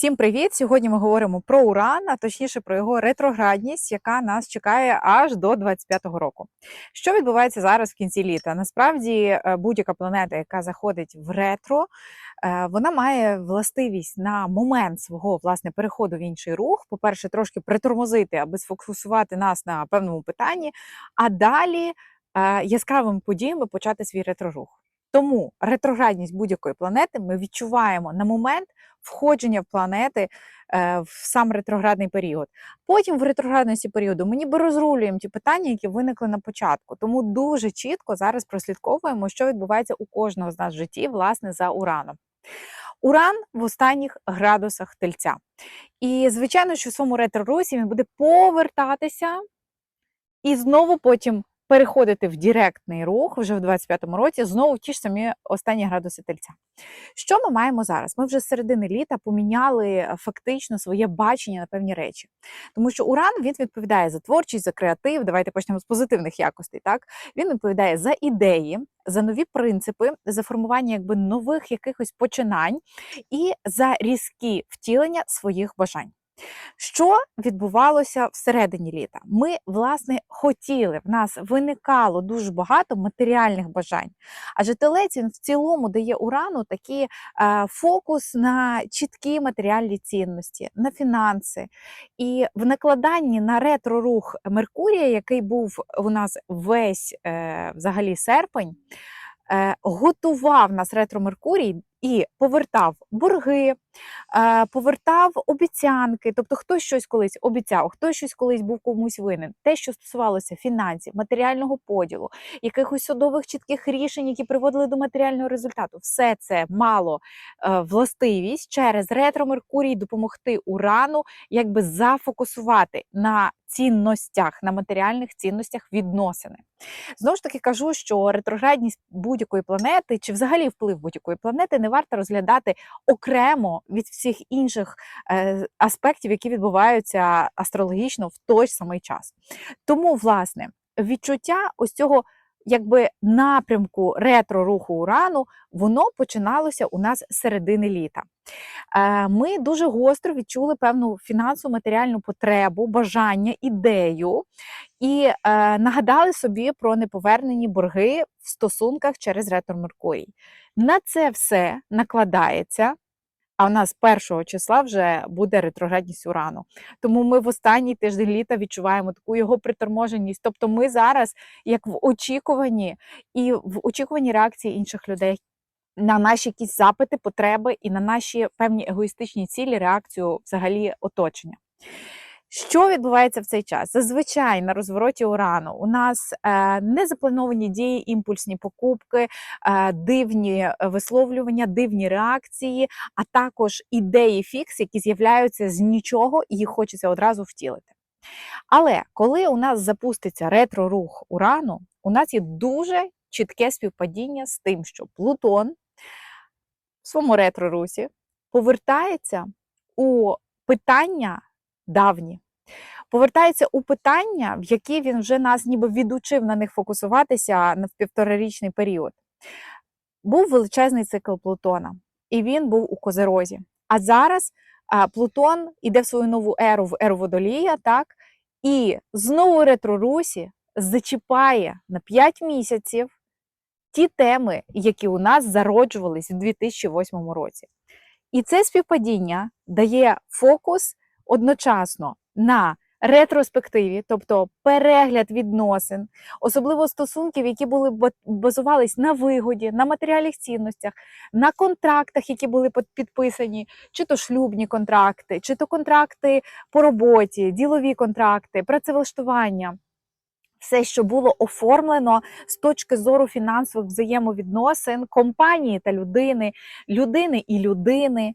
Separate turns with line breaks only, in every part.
Всім привіт! Сьогодні ми говоримо про Уран, а точніше про його ретроградність, яка нас чекає аж до 25-го року. Що відбувається зараз в кінці літа? Насправді, е, будь-яка планета, яка заходить в ретро, е, вона має властивість на момент свого власне переходу в інший рух. По-перше, трошки притормозити, аби сфокусувати нас на певному питанні, а далі е, яскравими подіями почати свій ретрорух. Тому ретроградність будь-якої планети ми відчуваємо на момент входження в планети е, в сам ретроградний період. Потім в ретроградності періоду ми ніби розрулюємо ті питання, які виникли на початку. Тому дуже чітко зараз прослідковуємо, що відбувається у кожного з нас в житті, власне, за ураном. Уран в останніх градусах тельця. І, звичайно, що в своєму ретро-русі він буде повертатися і знову потім переходити в директний рух вже в 25-му році, знову ті ж самі останні градуси тельця. Що ми маємо зараз? Ми вже з середини літа поміняли е, фактично своє бачення на певні речі. Тому що Уран він відповідає за творчість, за креатив. Давайте почнемо з позитивних якостей. Так Він відповідає за ідеї, за нові принципи, за формування якби нових якихось починань і за різкі втілення своїх бажань. Що відбувалося всередині літа? Ми, власне, хотіли, в нас виникало дуже багато матеріальних бажань. Адже телець він в цілому дає урану такий е, фокус на чіткі матеріальні цінності, на фінанси. І в накладанні на ретро-рух Меркурія, який був у нас весь е, взагалі серпень. Е, готував нас ретро Меркурій і повертав борги, е, повертав обіцянки. Тобто, хтось щось колись обіцяв, хтось щось колись був комусь винен. Те, що стосувалося фінансів, матеріального поділу, якихось судових чітких рішень, які приводили до матеріального результату, все це мало е, властивість через ретро Меркурій допомогти урану, якби зафокусувати на цінностях, на матеріальних цінностях відносини. Знову ж таки кажу, що ретроградність будь-якої планети чи взагалі вплив будь-якої планети не варто розглядати окремо від всіх інших е, аспектів, які відбуваються астрологічно в той самий час. Тому, власне, відчуття ось цього якби напрямку ретро-руху урану, воно починалося у нас з середини літа. Е, ми дуже гостро відчули певну фінансову матеріальну потребу, бажання, ідею і е, нагадали собі про неповернені борги в стосунках через ретро Меркурій. На це все накладається а в нас першого числа вже буде ретроградність урану. Тому ми в останній тиждень літа відчуваємо таку його приторможеність. Тобто, ми зараз, як в очікуванні, і в очікуванні реакції інших людей. На наші якісь запити, потреби і на наші певні егоїстичні цілі, реакцію взагалі оточення. Що відбувається в цей час? Зазвичай на розвороті урану у нас е, незаплановані дії, імпульсні покупки, е, дивні висловлювання, дивні реакції, а також ідеї фікс, які з'являються з нічого і їх хочеться одразу втілити. Але коли у нас запуститься ретро-рух урану, у нас є дуже чітке співпадіння з тим, що Плутон в своєму ретро-русі повертається у питання давні. Повертається у питання, в які він вже нас ніби відучив на них фокусуватися на півторарічний період. Був величезний цикл Плутона, і він був у Козерозі. А зараз а, Плутон іде в свою нову еру, в еру Водолія, так, і знову ретрорусі зачіпає на 5 місяців ті теми, які у нас зароджувались у 2008 році. І це співпадіння дає фокус одночасно на ретроспективі, тобто перегляд відносин, особливо стосунків, які були базувались на вигоді, на матеріальних цінностях, на контрактах, які були підписані, чи то шлюбні контракти, чи то контракти по роботі, ділові контракти, працевлаштування. Все, що було оформлено з точки зору фінансових взаємовідносин компанії та людини, людини і людини,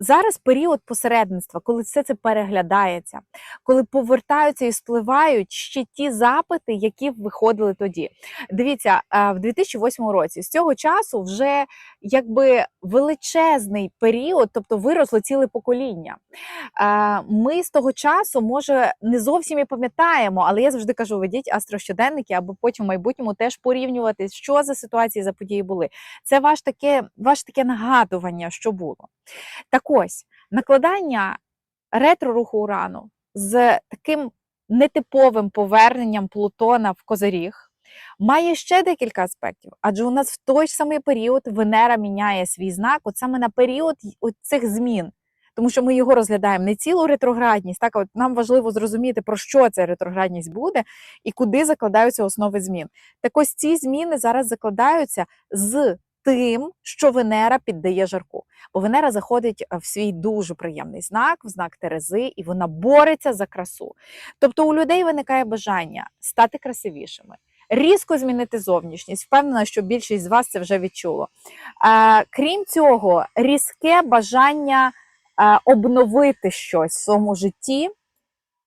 Зараз період посередництва, коли все це переглядається, коли повертаються і спливають ще ті запити, які виходили тоді. Дивіться, е, в 2008 році з цього часу вже якби величезний період, тобто виросло ціле покоління. Е, ми з того часу, може, не зовсім і пам'ятаємо, але я завжди кажу: ведіть астрощоденники, або потім в майбутньому теж порівнювати, що за ситуації за події були. Це ваш таке, ваше таке нагадування, що було. Так ось накладання ретро-руху урану з таким нетиповим поверненням Плутона в Козиріг має ще декілька аспектів, адже у нас в той ж самий період Венера міняє свій знак, от саме на період цих змін. Тому що ми його розглядаємо не цілу ретроградність, так от нам важливо зрозуміти, про що ця ретроградність буде і куди закладаються основи змін. Так ось ці зміни зараз закладаються з тим, що Венера піддає жарку. Бо Венера заходить е, в свій дуже приємний знак, в знак Терези, і вона бореться за красу. Тобто у людей виникає бажання стати красивішими, різко змінити зовнішність. Впевнена, що більшість з вас це вже відчуло. Е, крім цього, різке бажання е, обновити щось в своєму житті,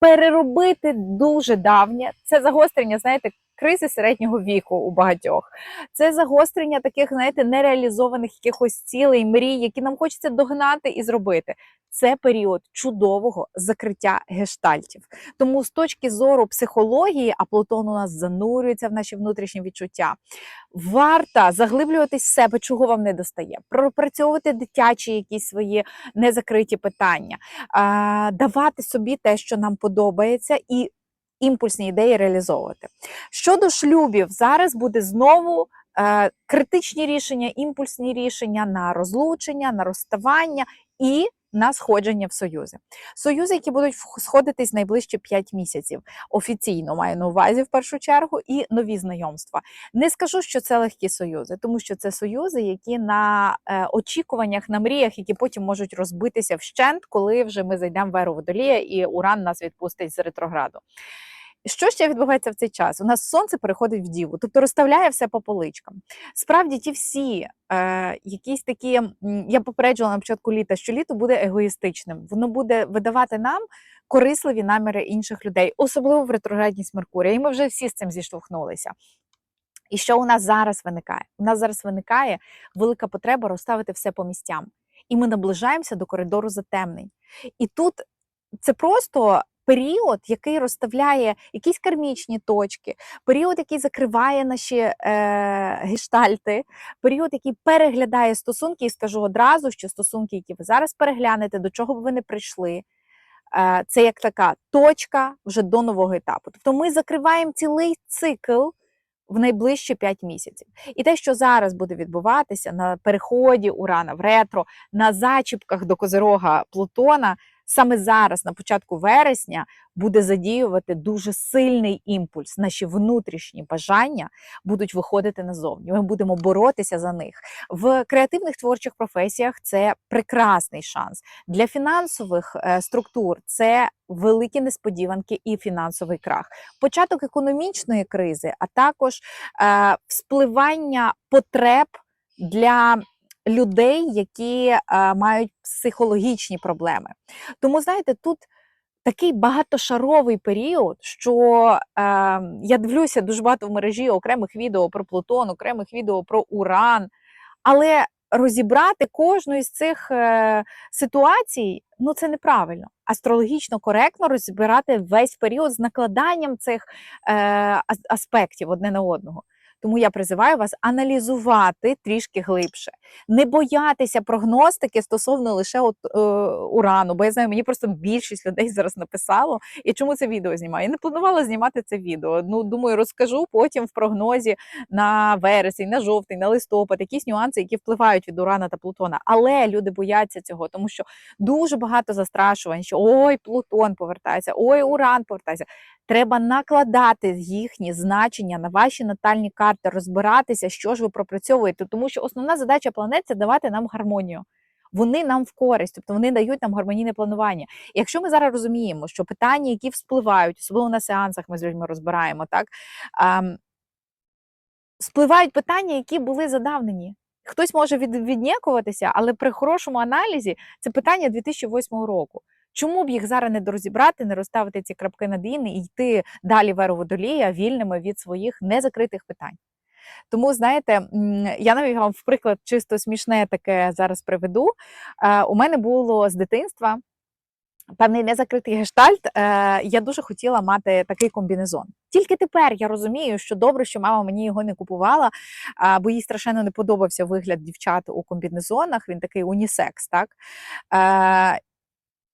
переробити дуже давнє. Це загострення, знаєте, кризи середнього віку у багатьох. Це загострення таких, знаєте, нереалізованих якихось цілей, мрій, які нам хочеться догнати і зробити. Це період чудового закриття гештальтів. Тому з точки зору психології, а Плутон у нас занурюється в наші внутрішні відчуття. Варто заглиблюватись в себе, чого вам не достає, пропрацьовувати дитячі якісь свої незакриті питання, давати собі те, що нам подобається, і імпульсні ідеї реалізовувати. Щодо шлюбів, зараз буде знову е, критичні рішення, імпульсні рішення на розлучення, на розставання і на сходження в союзи. Союзи, які будуть сходитись найближчі 5 місяців. Офіційно маю на увазі в першу чергу, і нові знайомства. Не скажу, що це легкі союзи, тому що це союзи, які на е, очікуваннях, на мріях, які потім можуть розбитися вщент, коли вже ми зайдемо в еру водолія і Уран нас відпустить з ретрограду. Що ще відбувається в цей час? У нас сонце переходить в діву, тобто розставляє все по поличкам. Справді, ті всі е, якісь такі, я попереджувала на початку літа, що літо буде егоїстичним. Воно буде видавати нам корисливі наміри інших людей, особливо в ретроградність Меркурія. І ми вже всі з цим зіштовхнулися. І що у нас зараз виникає? У нас зараз виникає велика потреба розставити все по місцям. І ми наближаємося до коридору затемнень. І тут це просто період, який розставляє якісь кармічні точки, період, який закриває наші е, гештальти, період, який переглядає стосунки, і скажу одразу, що стосунки, які ви зараз переглянете, до чого б ви не прийшли. е, Це як така точка вже до нового етапу. Тобто ми закриваємо цілий цикл в найближчі 5 місяців. І те, що зараз буде відбуватися на переході Урана в ретро, на зачіпках до Козирога Плутона, саме зараз, на початку вересня, буде задіювати дуже сильний імпульс. Наші внутрішні бажання будуть виходити назовні. Ми будемо боротися за них. В креативних творчих професіях це прекрасний шанс. Для фінансових е, структур це великі несподіванки і фінансовий крах. Початок економічної кризи, а також е, вспливання потреб для людей, які е, мають психологічні проблеми. Тому, знаєте, тут такий багатошаровий період, що е, я дивлюся дуже багато в мережі окремих відео про Плутон, окремих відео про Уран, але розібрати кожну із цих е, ситуацій ну це неправильно. Астрологічно коректно розбирати весь період з накладанням цих е, аспектів одне на одного. Тому я призиваю вас аналізувати трішки глибше, не боятися прогностики стосовно лише от, е, урану. Бо я знаю, мені просто більшість людей зараз написало. І чому це відео знімаю? Я не планувала знімати це відео. Ну думаю, розкажу потім в прогнозі на вересень, на жовтень, на листопад, якісь нюанси, які впливають від урана та Плутона. Але люди бояться цього, тому що дуже багато застрашувань, що ой, Плутон повертається, ой, Уран повертається. Треба накладати їхні значення на ваші натальні карти, розбиратися, що ж ви пропрацьовуєте, тому що основна задача планет це давати нам гармонію. Вони нам в користь, тобто вони дають нам гармонійне планування. І якщо ми зараз розуміємо, що питання, які вспливають, особливо на сеансах, ми з людьми розбираємо, так ем, спливають питання, які були задавнені. Хтось може від, віднікуватися, але при хорошому аналізі це питання 2008 року. Чому б їх зараз не дорозібрати, не розставити ці крапки над «і» і йти далі в еру водолія вільними від своїх незакритих питань? Тому, знаєте, я навіть вам в приклад чисто смішне таке зараз приведу. Е, У мене було з дитинства певний незакритий гештальт. Е, Я дуже хотіла мати такий комбінезон. Тільки тепер я розумію, що добре, що мама мені його не купувала, бо їй страшенно не подобався вигляд дівчат у комбінезонах. Він такий унісекс, так?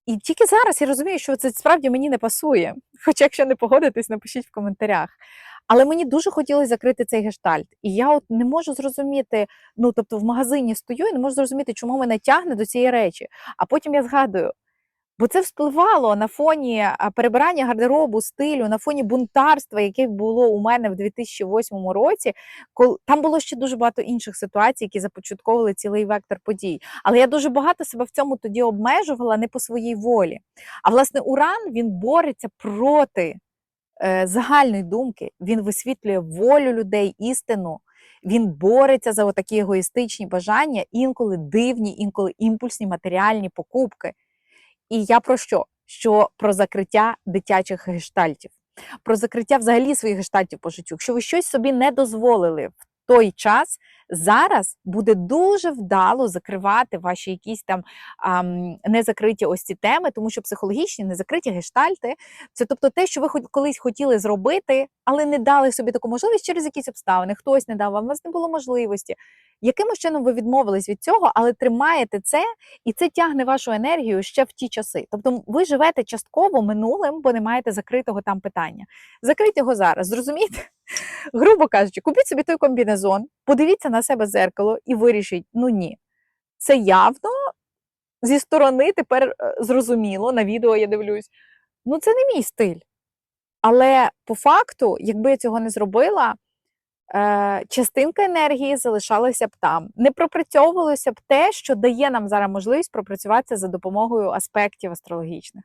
І тільки зараз я розумію, що це справді мені не пасує. Хоча, якщо не погодитесь, напишіть в коментарях. Але мені дуже хотілося закрити цей гештальт. І я от не можу зрозуміти, ну тобто в магазині стою і не можу зрозуміти, чому мене тягне до цієї речі. А потім я згадую, бо це впливало на фоні перебирання гардеробу, стилю, на фоні бунтарства, яке було у мене в 2008 році. Коли там було ще дуже багато інших ситуацій, які започатковували цілий вектор подій. Але я дуже багато себе в цьому тоді обмежувала не по своїй волі. А власне, Уран він бореться проти е, загальної думки, він висвітлює волю людей, істину. Він бореться за такі егоїстичні бажання, інколи дивні, інколи імпульсні матеріальні покупки. І я про що? Що про закриття дитячих гештальтів, про закриття взагалі своїх гештальтів по життю. Якщо ви щось собі не дозволили в той час, зараз буде дуже вдало закривати ваші якісь там ам, незакриті ось ці теми, тому що психологічні незакриті гештальти це тобто те, що ви колись хотіли зробити, але не дали собі таку можливість через якісь обставини. Хтось не дав вам, у вас не було можливості. Якимось чином ви відмовились від цього, але тримаєте це, і це тягне вашу енергію ще в ті часи. Тобто ви живете частково минулим, бо не маєте закритого там питання. Закрийте його зараз, зрозумієте? Грубо кажучи, купіть собі той комбінезон, подивіться на себе зеркало і вирішіть: ну ні, це явно зі сторони тепер е, зрозуміло, на відео я дивлюсь. Ну, це не мій стиль. Але по факту, якби я цього не зробила, е, частинка енергії залишалася б там. Не пропрацьовувалося б те, що дає нам зараз можливість пропрацюватися за допомогою аспектів астрологічних.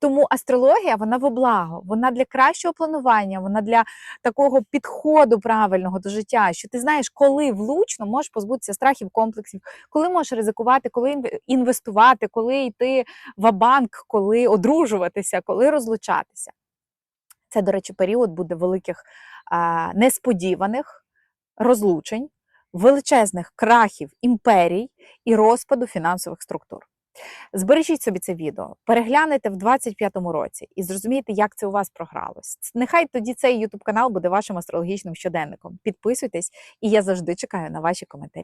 Тому астрологія вона в благо, вона для кращого планування, вона для такого підходу правильного до життя, що ти знаєш, коли влучно можеш позбутися страхів, комплексів, коли можеш ризикувати, коли інвестувати, коли йти в банк, коли одружуватися, коли розлучатися. Це, до речі, період буде великих а, несподіваних розлучень, величезних крахів імперій і розпаду фінансових структур. Збережіть собі це відео, переглянете в 25-му році і зрозумієте, як це у вас програлось. Нехай тоді цей YouTube канал буде вашим астрологічним щоденником. Підписуйтесь, і я завжди чекаю на ваші коментарі.